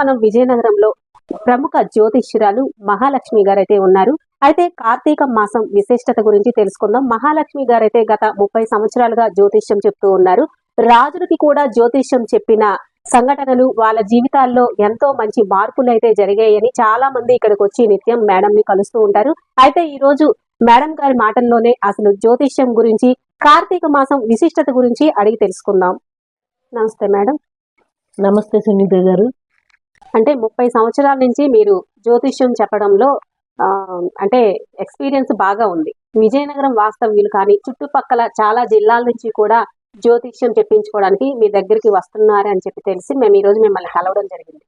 మనం విజయనగరంలో ప్రముఖ జ్యోతిష్యురాలు మహాలక్ష్మి గారైతే ఉన్నారు. అయితే కార్తీక మాసం విశిష్టత గురించి తెలుసుకుందాం. మహాలక్ష్మి గారైతే గత ముప్పై సంవత్సరాలుగా జ్యోతిష్యం చెప్తూ ఉన్నారు. రాజులకి కూడా జ్యోతిష్యం చెప్పిన సంఘటనలు వాళ్ళ జీవితాల్లో ఎంతో మంచి మార్పులు అయితే జరిగాయని చాలా మంది ఇక్కడికి వచ్చి నిత్యం మేడం ని కలుస్తూ ఉంటారు. అయితే ఈ రోజు మేడం గారి మాటల్లోనే అసలు జ్యోతిష్యం గురించి కార్తీక మాసం విశిష్టత గురించి అడిగి తెలుసుకుందాం. నమస్తే మేడం. నమస్తే సునీత గారు. అంటే ముప్పై సంవత్సరాల నుంచి మీరు జ్యోతిష్యం చెప్పడంలో అంటే ఎక్స్పీరియన్స్ బాగా ఉంది. విజయనగరం వాస్తవ్యులు కానీ చుట్టుపక్కల చాలా జిల్లాల నుంచి కూడా జ్యోతిష్యం చెప్పించుకోవడానికి మీ దగ్గరికి వస్తున్నారు అని చెప్పి తెలిసి మేము ఈ రోజు మిమ్మల్ని కలవడం జరిగింది.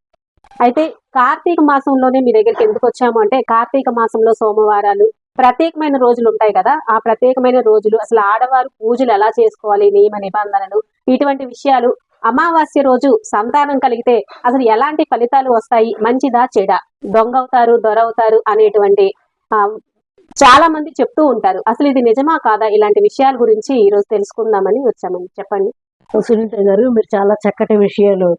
అయితే కార్తీక మాసంలోనే మీ దగ్గరికి ఎందుకు వచ్చాము అంటే కార్తీక మాసంలో సోమవారాలు ప్రత్యేకమైన రోజులు ఉంటాయి కదా ఆ ప్రత్యేకమైన రోజులు అసలు ఆడవారు పూజలు ఎలా చేసుకోవాలి నియమ నిబంధనలు ఇటువంటి విషయాలు అమావాస్య రోజు సంతానం కలిగితే అసలు ఎలాంటి ఫలితాలు వస్తాయి? మంచిదా చెడా? దొంగ అవుతారు అనేటువంటి చాలా మంది చెప్తూ ఉంటారు. అసలు ఇది నిజమా కాదా? ఇలాంటి విషయాల గురించి ఈ రోజు తెలుసుకుందామని వచ్చామండి. చెప్పండి. సునీత గారు మీరు చాలా చక్కటి విషయాలు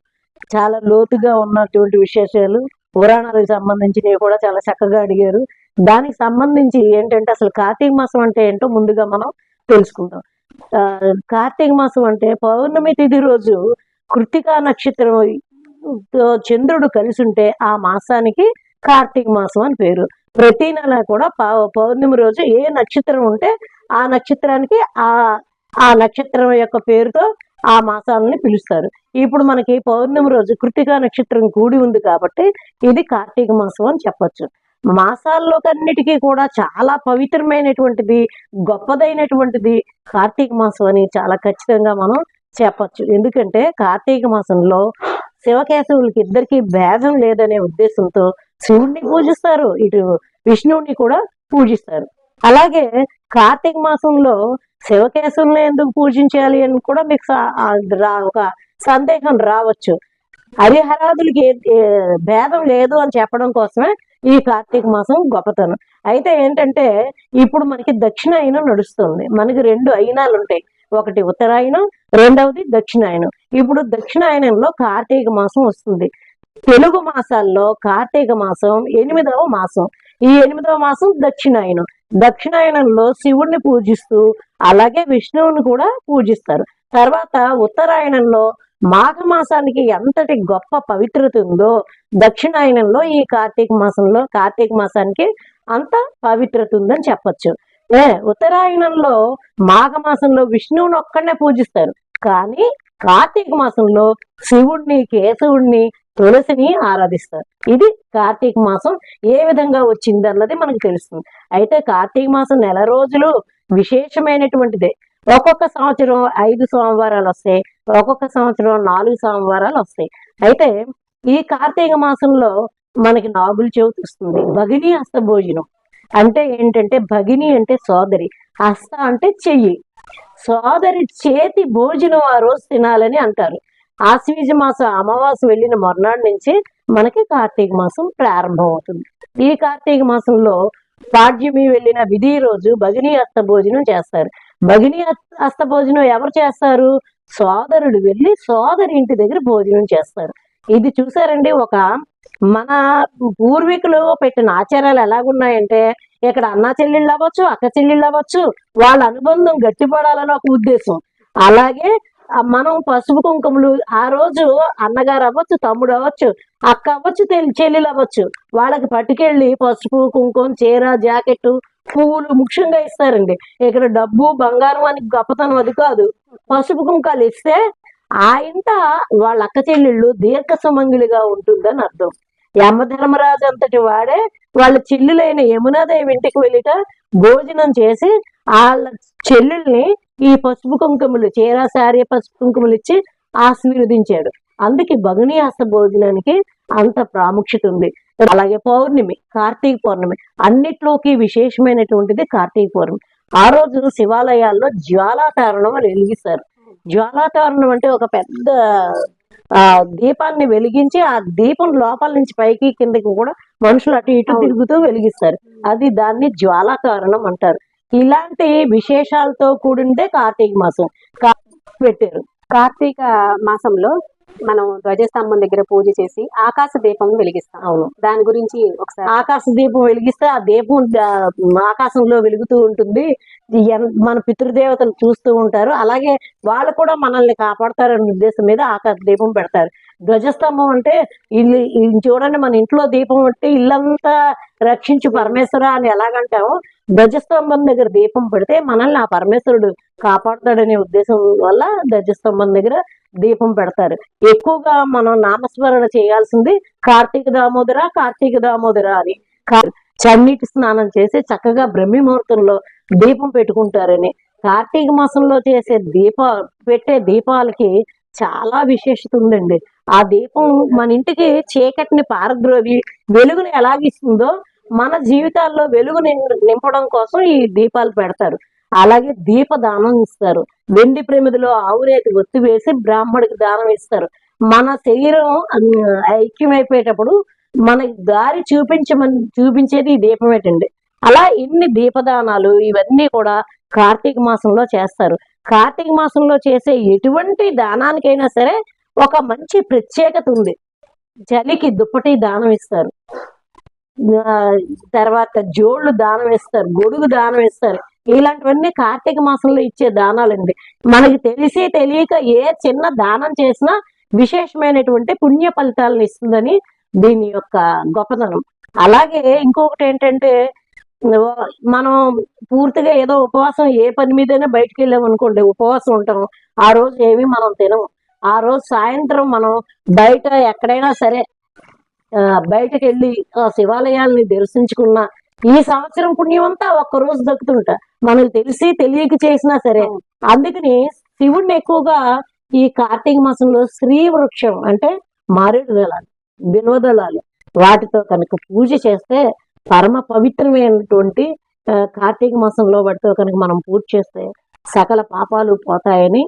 చాలా లోతుగా ఉన్నటువంటి విశేషాలు పురాణాలకు సంబంధించినవి కూడా చాలా చక్కగా అడిగారు. దానికి సంబంధించి ఏంటంటే అసలు కార్తీక మాసం అంటే ఏంటో ముందుగా మనం తెలుసుకుందాం. కార్తీక మాసం అంటే పౌర్ణమి తిథి రోజు కృతికా నక్షత్రం చంద్రుడు కలిసి ఉంటే ఆ మాసానికి కార్తీక మాసం అని పేరు. ప్రతి నెల కూడా పౌ- పౌర్ణమి రోజు ఏ నక్షత్రం ఉంటే ఆ నక్షత్రానికి ఆ ఆ నక్షత్రం యొక్క పేరుతో ఆ మాసాలని పిలుస్తారు. ఇప్పుడు మనకి పౌర్ణమి రోజు కృతికా నక్షత్రం కూడి ఉంది కాబట్టి ఇది కార్తీక మాసం అని చెప్పొచ్చు. మాసాల్లో కన్నిటికీ కూడా చాలా పవిత్రమైనటువంటిది గొప్పదైనటువంటిది కార్తీక మాసం అని చాలా ఖచ్చితంగా మనం చెప్పచ్చు. ఎందుకంటే కార్తీక మాసంలో శివకేశవులకి ఇద్దరికి భేదం లేదనే ఉద్దేశంతో శివుణ్ణి పూజిస్తారు ఇటు విష్ణువుని కూడా పూజిస్తారు. అలాగే కార్తీక మాసంలో శివకేశవుల్ని ఎందుకు పూజించాలి అని కూడా మీకు ఒక సందేహం రావచ్చు. హరిహరాదులకి భేదం లేదు అని చెప్పడం కోసమే ఈ కార్తీక మాసం గొప్పతనం. అయితే ఏంటంటే ఇప్పుడు మనకి దక్షిణాయనం నడుస్తుంది. మనకి రెండు అయినాలు ఉంటాయి. ఒకటి ఉత్తరాయణం రెండవది దక్షిణాయనం. ఇప్పుడు దక్షిణాయనంలో కార్తీక మాసం వస్తుంది. తెలుగు మాసాల్లో కార్తీక మాసం ఎనిమిదవ మాసం. ఈ ఎనిమిదవ మాసం దక్షిణాయనం. దక్షిణాయనంలో శివుణ్ణి పూజిస్తూ అలాగే విష్ణువుని కూడా పూజిస్తారు. తర్వాత ఉత్తరాయణంలో మాఘ మాసానికి ఎంతటి గొప్ప పవిత్రత ఉందో దక్షిణాయనంలో ఈ కార్తీక మాసంలో కార్తీక మాసానికి అంత పవిత్రత ఉందని చెప్పచ్చు. ఏ ఉత్తరాయణంలో మాఘ మాసంలో విష్ణువుని ఒక్కడనే పూజిస్తారు. కానీ కార్తీక మాసంలో శివుణ్ణి కేశవుణ్ణి తులసిని ఆరాధిస్తారు. ఇది కార్తీక మాసం ఏ విధంగా వచ్చింది అన్నది మనకు తెలుస్తుంది. అయితే కార్తీక మాసం నెల రోజులు విశేషమైనటువంటిదే. ఒక్కొక్క సంవత్సరం ఐదు సోమవారాలు వస్తాయి ఒక్కొక్క సంవత్సరం నాలుగు సోమవారాలు వస్తాయి. అయితే ఈ కార్తీక మాసంలో మనకి నాగుల చవితి వస్తుంది. భగిని హస్త భోజనం. అంటే ఏంటంటే భగిని అంటే సోదరి. హస్త అంటే చెయ్యి. సోదరి చేతి భోజనం ఆ రోజు తినాలని అంటారు. ఆశ్వీజ మాసం అమావాస్య వెళ్ళిన మర్నాడు నుంచి మనకి కార్తీక మాసం ప్రారంభం అవుతుంది. ఈ కార్తీక మాసంలో పాడ్యమి వెళ్ళిన విధి రోజు భగిని హస్త భోజనం చేస్తారు. భగిని హస్త భోజనం ఎవరు చేస్తారు? సోదరుడు వెళ్ళి సోదరి ఇంటి దగ్గర భోజనం చేస్తారు. ఇది చూసారండి ఒక మన పూర్వీకులు పెట్టిన ఆచారాలు ఎలాగున్నాయంటే ఇక్కడ అన్న చెల్లెళ్ళు అవ్వచ్చు అక్క చెల్లెళ్ళు అవ్వచ్చు వాళ్ళ అనుబంధం గట్టిపడాలని ఒక ఉద్దేశం. అలాగే మనం పసుపు కుంకుమలు ఆ రోజు అన్నగారు అవ్వచ్చు తమ్ముడు అవ్వచ్చు అక్క అవ్వచ్చు చెల్లెలు అవ్వచ్చు వాళ్ళకి పట్టుకెళ్ళి పసుపు కుంకుమ చీర జాకెట్ పువ్వులు ముఖ్యంగా ఇస్తారండి. ఇక్కడ డబ్బు బంగారం అని గొప్పతనం అది కాదు. పసుపు కుంకాలు ఇస్తే ఆ ఇంట వాళ్ళ అక్క చెల్లెళ్ళు దీర్ఘ సుమంగిలిగా ఉంటుందని అర్థం. యమధర్మరాజు అంతటి వాడే వాళ్ళ చెల్లెలైన యమునాదేవి ఇంటికి వెళ్ళిట భోజనం చేసి వాళ్ళ చెల్లెల్ని ఈ పసుపు కుంకుమలు చీర సారీ పసుపు కుంకుమలు ఇచ్చి ఆశీర్వదించాడు. అందుకే భగుని భోజనానికి అంత ప్రాముఖ్యత ఉంది. అలాగే పౌర్ణమి కార్తీక పౌర్ణమి అన్నిట్లోకి విశేషమైనటువంటిది కార్తీక పౌర్ణమి. ఆ రోజు శివాలయాల్లో జ్వాలాతారణం అని వెలిగిస్తారు. జ్వాలాతారణం అంటే ఒక పెద్ద ఆ దీపాన్ని వెలిగించి ఆ దీపం లోపల నుంచి పైకి కిందకి కూడా మనుషులు అటు ఇటు. తిరుగుతూ వెలిగిస్తారు. అది దాన్ని జ్వాలాకారణం అంటారు. ఇలాంటి విశేషాలతో కూడిందే కార్తీక మాసం. పెట్టారు. కార్తీక మాసంలో మనం ధ్వజస్తంభం దగ్గర పూజ చేసి ఆకాశ దీపం వెలిగిస్తాం. అవును. దాని గురించి ఒకసారి ఆకాశ దీపం వెలిగిస్తే ఆ దీపం ఆకాశంలో వెలుగుతూ ఉంటుంది. మన పితృదేవతలు చూస్తూ ఉంటారు. అలాగే వాళ్ళు కూడా మనల్ని కాపాడతారనే ఉద్దేశం మీద ఆకాశ దీపం పెడతారు. ధ్వజస్తంభం అంటే ఇల్లు చూడండి మన ఇంట్లో దీపం అంటే ఇల్లంతా రక్షించు పరమేశ్వర అని ఎలాగంటామో ధ్వజస్తంభం దగ్గర దీపం పెడితే మనల్ని ఆ పరమేశ్వరుడు కాపాడతాడనే ఉద్దేశం వల్ల ధ్వజస్తంభం దగ్గర దీపం పెడతారు. ఎక్కువగా మనం నామస్మరణ చేయాల్సింది కార్తీక దామోదర కార్తీక దామోదర అని. చన్నీటి స్నానం చేసి చక్కగా బ్రహ్మి ముహూర్తంలో దీపం పెట్టుకుంటారని. కార్తీక మాసంలో చేసే దీప పెట్టే దీపాలకి చాలా విశేషత ఉందండి. ఆ దీపం మన ఇంటికి చీకటిని పారద్రోవి వెలుగుని ఎలాగిస్తుందో మన జీవితాల్లో వెలుగు నింపడం కోసం ఈ దీపాలు పెడతారు. అలాగే దీప దానం ఇస్తారు. వెండి ప్రమిదిలో ఆవురేతి ఒత్తి వేసి బ్రాహ్మడికి దానం ఇస్తారు. మన శరీరం ఐక్యమైపోయేటప్పుడు మనకి దారి చూపించమని చూపించేది ఈ దీపమేటండి అలా ఇన్ని దీపదానాలు ఇవన్నీ కూడా కార్తీక మాసంలో చేస్తారు. కార్తీక మాసంలో చేసే ఎటువంటి దానానికైనా సరే ఒక మంచి ప్రత్యేకత ఉంది. చలికి దుప్పటి దానం ఇస్తారు. తర్వాత జోళ్ళు దానం ఇస్తారు. గొడుగు దానం ఇస్తారు. ఇలాంటివన్నీ కార్తీక మాసంలో ఇచ్చే దానాలండి. మనకి తెలిసి తెలియక ఏ చిన్న దానం చేసినా విశేషమైనటువంటి పుణ్య ఫలితాలను ఇస్తుందని దీని యొక్క గొప్పతనం. అలాగే ఇంకొకటి ఏంటంటే మనం పూర్తిగా ఏదో ఉపవాసం ఏ పని మీదైనా బయటకు వెళ్ళాం అనుకోండి ఉపవాసం ఉంటాం. ఆ రోజు ఏమీ మనం తినము. ఆ రోజు సాయంత్రం మనం బయట ఎక్కడైనా సరే బయటకు వెళ్ళి ఆ శివాలయాల్ని దర్శించుకున్న ఈ సంవత్సరం పుణ్యం అంతా ఒక్క రోజు దక్కుతుంటా. మనకు తెలిసి తెలియక చేసినా సరే. అందుకని శివుణ్ణి ఎక్కువగా ఈ కార్తీక మాసంలో శ్రీ వృక్షం అంటే మారేడు దళాలు బిల్వదళాలు వాటితో కనుక పూజ చేస్తే పరమ పవిత్రమైనటువంటి కార్తీక మాసంలో వాటితో కనుక మనం పూజ చేస్తే సకల పాపాలు పోతాయని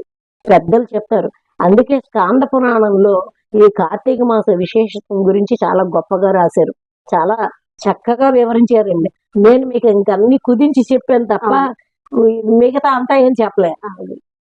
పెద్దలు చెప్తారు. అందుకే స్కాంద పురాణంలో ఈ కార్తీక మాస విశేషత్వం గురించి చాలా గొప్పగా రాశారు. చాలా చక్కగా వివరించారండి. నేను మీకు ఇంక అన్ని కుదించి చెప్పాను తప్ప మిగతా అంతా ఏం చెప్పలే.